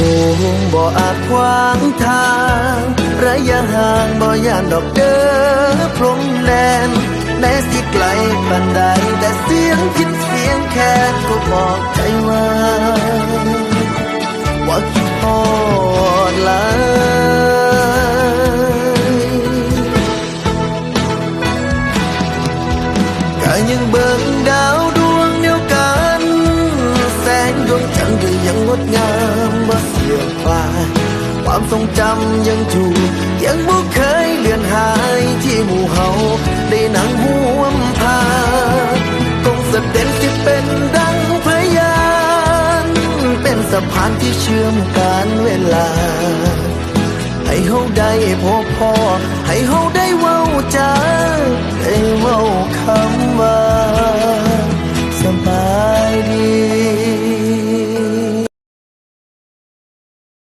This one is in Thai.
สูงบ่อาจขวางทาง ระยะห่างบ่ย่านดอกเด้อพรมแดนแม้สิไกลปานใดแต่เสียงคิดเสียงแค่ก็บอกใจว่า ว่าคิดทอดลายก็ยังเบิ่งดาวดวงเดียวกัน แสงดวงจันทร์ก็ยังงดงาม ว่าเสียฟ้า ความทรงจำยังถูกยังบ่เคยเลือนหายที่หมู่เฮาได้นั่งห่วมพาคงแสดงที่เป็นดังพยาน เป็นสะพานที่เชื่อมการเวลา ให้เฮาได้พบพ่อ ให้เฮาได้เว้าจาได้เว้าคำว่าสบายดี